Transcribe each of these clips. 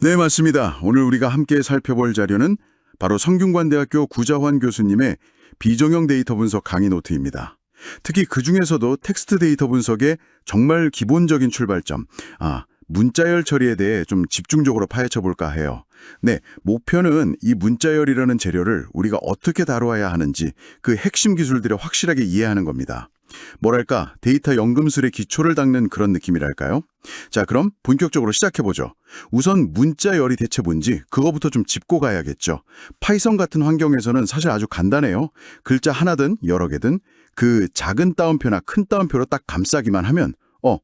네, 맞습니다. 오늘 우리가 함께 살펴볼 자료는 바로 성균관대학교 구자환 교수님의 비정형 데이터 분석 강의 노트입니다. 특히 그 중에서도 텍스트 데이터 분석의 정말 기본적인 출발점, 아, 문자열 처리에 대해 좀 집중적으로 파헤쳐 볼까 해요. 네, 목표는 이 문자열이라는 재료를 우리가 어떻게 다루어야 하는지 그 핵심 기술들을 확실하게 이해하는 겁니다. 뭐랄까, 데이터 연금술의 기초를 닦는 그런 느낌이랄까요? 자, 그럼 본격적으로 시작해보죠. 우선 문자열이 대체 뭔지 그거부터 좀 짚고 가야겠죠. 파이썬 같은 환경에서는 사실 아주 간단해요. 글자 하나든 여러 개든 그 작은 따옴표나 큰 따옴표로 딱 감싸기만 하면 어,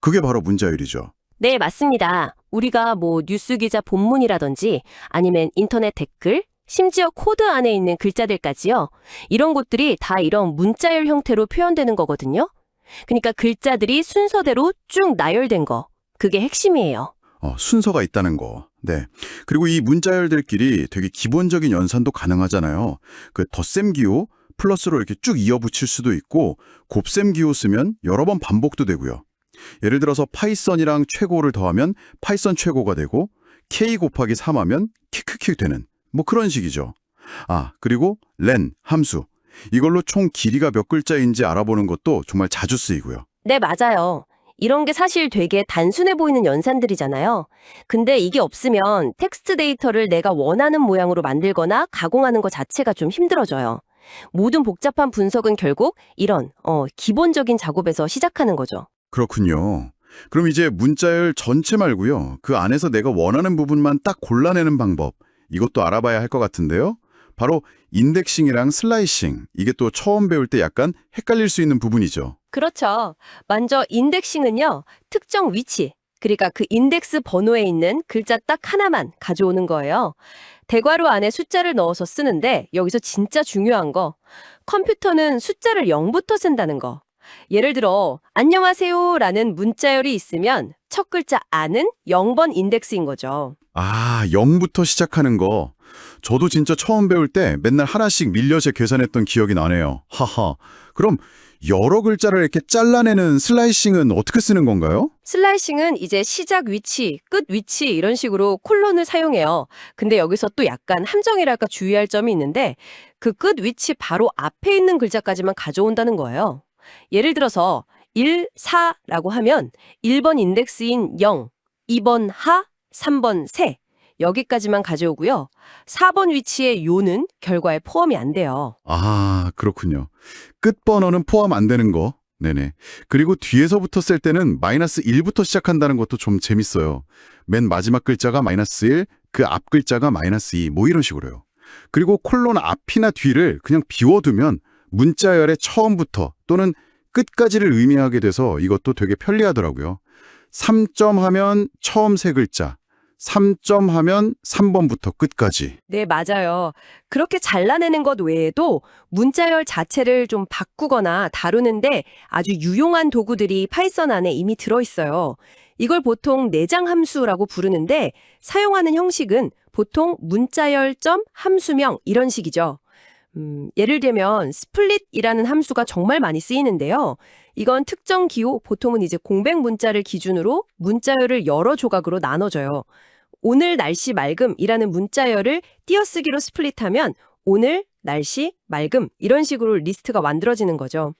그게 바로 문자열이죠. 네, 맞습니다. 우리가 뭐 뉴스 기자 본문이라든지 아니면 인터넷 댓글, 심지어 코드 안에 있는 글자들까지요. 이런 것들이 다 이런 문자열 형태로 표현되는 거거든요. 그러니까 글자들이 순서대로 쭉 나열된 거. 그게 핵심이에요. 어, 순서가 있다는 거. 네. 그리고 이 문자열들끼리 되게 기본적인 연산도 가능하잖아요. 그 덧셈 기호 플러스로 이렇게 쭉 이어붙일 수도 있고 곱셈 기호 쓰면 여러 번 반복도 되고요. 예를 들어서 파이썬이랑 최고를 더하면 파이썬 최고가 되고 k 곱하기 3하면 키크키 되는 뭐 그런 식이죠. 아, 그리고 len 함수. 이걸로 총 길이가 몇 글자인지 알아보는 것도 정말 자주 쓰이고요. 네, 맞아요. 이런 게 사실 되게 단순해 보이는 연산들이잖아요. 근데 이게 없으면 텍스트 데이터를 내가 원하는 모양으로 만들거나 가공하는 것 자체가 좀 힘들어져요. 모든 복잡한 분석은 결국 이런 어, 기본적인 작업에서 시작하는 거죠. 그렇군요. 그럼 이제 문자열 전체 말고요. 그 안에서 내가 원하는 부분만 딱 골라내는 방법. 이것도 알아봐야 할 것 같은데요. 바로 인덱싱이랑 슬라이싱. 이게 또 처음 배울 때 약간 헷갈릴 수 있는 부분이죠. 그렇죠. 먼저 인덱싱은요, 특정 위치, 그러니까 그 인덱스 번호에 있는 글자 딱 하나만 가져오는 거예요. 대괄호 안에 숫자를 넣어서 쓰는데 여기서 진짜 중요한 거, 컴퓨터는 숫자를 0부터 쓴다는 거. 예를 들어, 안녕하세요라는 문자열이 있으면 첫 글자 안은 0번 인덱스인 거죠. 아, 0부터 시작하는 거. 저도 진짜 처음 배울 때 맨날 하나씩 밀려서 계산했던 기억이 나네요. 하하. 그럼 여러 글자를 이렇게 잘라내는 슬라이싱은 어떻게 쓰는 건가요? 슬라이싱은 이제 시작 위치, 끝 위치 이런 식으로 콜론을 사용해요. 근데 여기서 또 약간 함정이랄까 주의할 점이 있는데 그 끝 위치 바로 앞에 있는 글자까지만 가져온다는 거예요. 예를 들어서 1, 4라고 하면 1번 인덱스인 0, 2번 하, 3번 세 여기까지만 가져오고요. 4번 위치의 요는 결과에 포함이 안 돼요. 아, 그렇군요. 끝 번호는 포함 안 되는 거. 네네. 그리고 뒤에서부터 쓸 때는 마이너스 1부터 시작한다는 것도 좀 재밌어요. 맨 마지막 글자가 마이너스 1, 그 앞 글자가 마이너스 2, 뭐 이런 식으로요. 그리고 콜론 앞이나 뒤를 그냥 비워두면 문자열의 처음부터 또는 끝까지를 의미하게 돼서 이것도 되게 편리하더라고요. 3점 하면 처음 세 글자, 3점 하면 3번부터 끝까지. 네, 맞아요. 그렇게 잘라내는 것 외에도 문자열 자체를 좀 바꾸거나 다루는데 아주 유용한 도구들이 파이썬 안에 이미 들어있어요. 이걸 보통 내장 함수라고 부르는데 사용하는 형식은 보통 문자열 점 함수명 이런 식이죠. 음, 예를 들면 스플릿이라는 함수가 정말 많이 쓰이는데요. 이건 특정 기호, 보통은 이제 공백 문자를 기준으로 문자열을 여러 조각으로 나눠줘요. 오늘 날씨 맑음이라는 문자열을 띄어쓰기로 스플릿하면 오늘 날씨 맑음 이런 식으로 리스트가 만들어지는 거죠.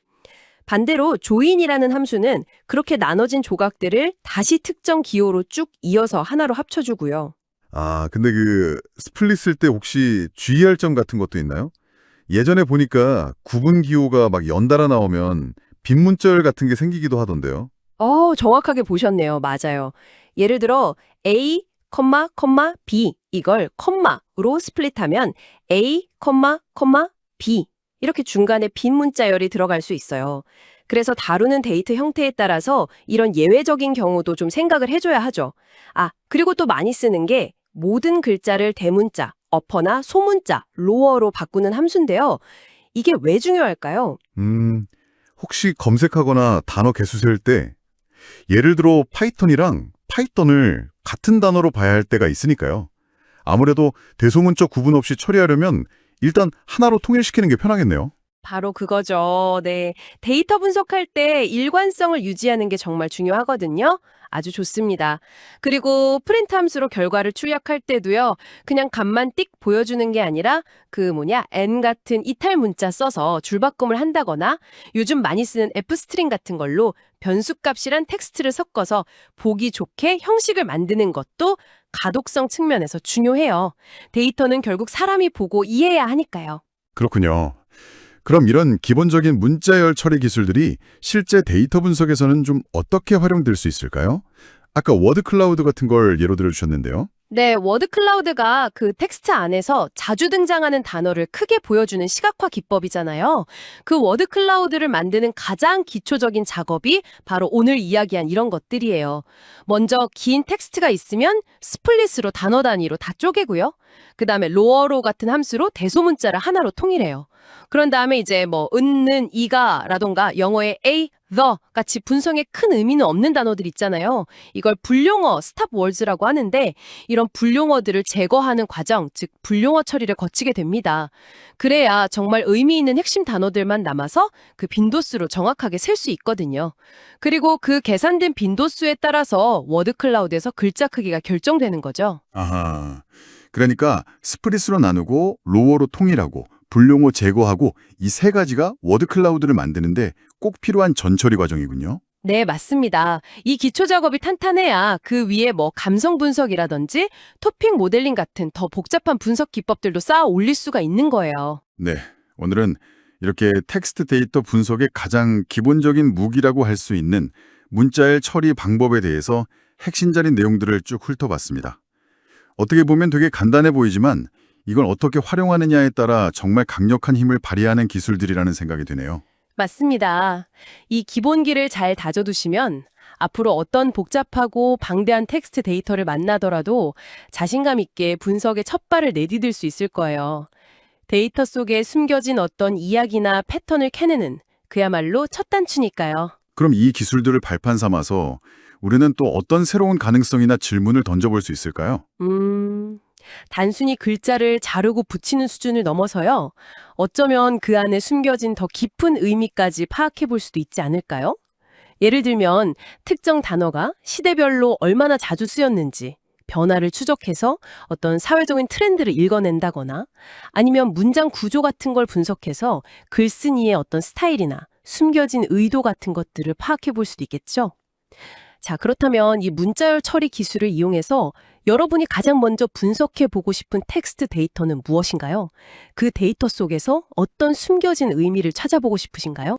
반대로 조인이라는 함수는 그렇게 나눠진 조각들을 다시 특정 기호로 쭉 이어서 하나로 합쳐주고요. 아, 근데 그 스플릿 쓸 때 혹시 주의할 점 같은 것도 있나요? 예전에 보니까 구분 기호가 막 연달아 나오면 빈문절 같은 게 생기기도 하던데요. 어, 정확하게 보셨네요. 맞아요. 예를 들어 A, 컴마, 컴마, B 이걸 컴마로 스플릿하면 A, 컴마, 컴마, B 이렇게 중간에 빈 문자열이 들어갈 수 있어요. 그래서 다루는 데이터 형태에 따라서 이런 예외적인 경우도 좀 생각을 해줘야 하죠. 아, 그리고 또 많이 쓰는 게 모든 글자를 대문자, 어퍼나 소문자, 로어로 바꾸는 함수인데요. 이게 왜 중요할까요? 음, 혹시 검색하거나 단어 개수 셀 때 예를 들어 파이썬이랑 파이썬을 같은 단어로 봐야 할 때가 있으니까요. 아무래도 대소문자 구분 없이 처리하려면 일단 하나로 통일시키는 게 편하겠네요. 바로 그거죠. 네. 데이터 분석할 때 일관성을 유지하는 게 정말 중요하거든요. 아주 좋습니다. 그리고 프린트 함수로 결과를 출력할 때도요. 그냥 값만 띡 보여주는 게 아니라 그 뭐냐 n 같은 이탈 문자 써서 줄바꿈을 한다거나 요즘 많이 쓰는 f스트링 같은 걸로 변수값이란 텍스트를 섞어서 보기 좋게 형식을 만드는 것도 가독성 측면에서 중요해요. 데이터는 결국 사람이 보고 이해해야 하니까요. 그렇군요. 그럼 이런 기본적인 문자열 처리 기술들이 실제 데이터 분석에서는 좀 어떻게 활용될 수 있을까요? 아까 워드 클라우드 같은 걸 예로 들어 주셨는데요. 네, 워드 클라우드가 그 텍스트 안에서 자주 등장하는 단어를 크게 보여주는 시각화 기법이잖아요. 그 워드 클라우드를 만드는 가장 기초적인 작업이 바로 오늘 이야기한 이런 것들이에요. 먼저 긴 텍스트가 있으면 스플릿으로 단어 단위로 다 쪼개고요. 그 다음에 로어로 같은 함수로 대소문자를 하나로 통일해요. 그런 다음에 이제 뭐 은는 이가라던가 영어의 a, the 같이 분성에 큰 의미는 없는 단어들 있잖아요. 이걸 불용어, 스탑 월즈라고 하는데 이런 불용어들을 제거하는 과정, 즉 불용어 처리를 거치게 됩니다. 그래야 정말 의미 있는 핵심 단어들만 남아서 그 빈도수로 정확하게 셀 수 있거든요. 그리고 그 계산된 빈도수에 따라서 워드 클라우드에서 글자 크기가 결정되는 거죠. 아하. 그러니까 스프릿으로 나누고 로어로 통일하고 불용어 제거하고 이 세 가지가 워드 클라우드를 만드는데 꼭 필요한 전처리 과정이군요. 네, 맞습니다. 이 기초 작업이 탄탄해야 그 위에 뭐 감성 분석이라든지 토픽 모델링 같은 더 복잡한 분석 기법들도 쌓아 올릴 수가 있는 거예요. 네. 오늘은 이렇게 텍스트 데이터 분석의 가장 기본적인 무기라고 할 수 있는 문자열 처리 방법에 대해서 핵심적인 내용들을 쭉 훑어봤습니다. 어떻게 보면 되게 간단해 보이지만 이걸 어떻게 활용하느냐에 따라 정말 강력한 힘을 발휘하는 기술들이라는 생각이 드네요. 맞습니다. 이 기본기를 잘 다져두시면 앞으로 어떤 복잡하고 방대한 텍스트 데이터를 만나더라도 자신감 있게 분석의 첫 발을 내디딜 수 있을 거예요. 데이터 속에 숨겨진 어떤 이야기나 패턴을 캐내는 그야말로 첫 단추니까요. 그럼 이 기술들을 발판 삼아서 우리는 또 어떤 새로운 가능성이나 질문을 던져볼 수 있을까요? 음, 단순히 글자를 자르고 붙이는 수준을 넘어서요. 어쩌면 그 안에 숨겨진 더 깊은 의미까지 파악해 볼 수도 있지 않을까요? 예를 들면 특정 단어가 시대별로 얼마나 자주 쓰였는지 변화를 추적해서 어떤 사회적인 트렌드를 읽어낸다거나 아니면 문장 구조 같은 걸 분석해서 글쓴이의 어떤 스타일이나 숨겨진 의도 같은 것들을 파악해 볼 수도 있겠죠. 자, 그렇다면 이 문자열 처리 기술을 이용해서 여러분이 가장 먼저 분석해 보고 싶은 텍스트 데이터는 무엇인가요? 그 데이터 속에서 어떤 숨겨진 의미를 찾아보고 싶으신가요?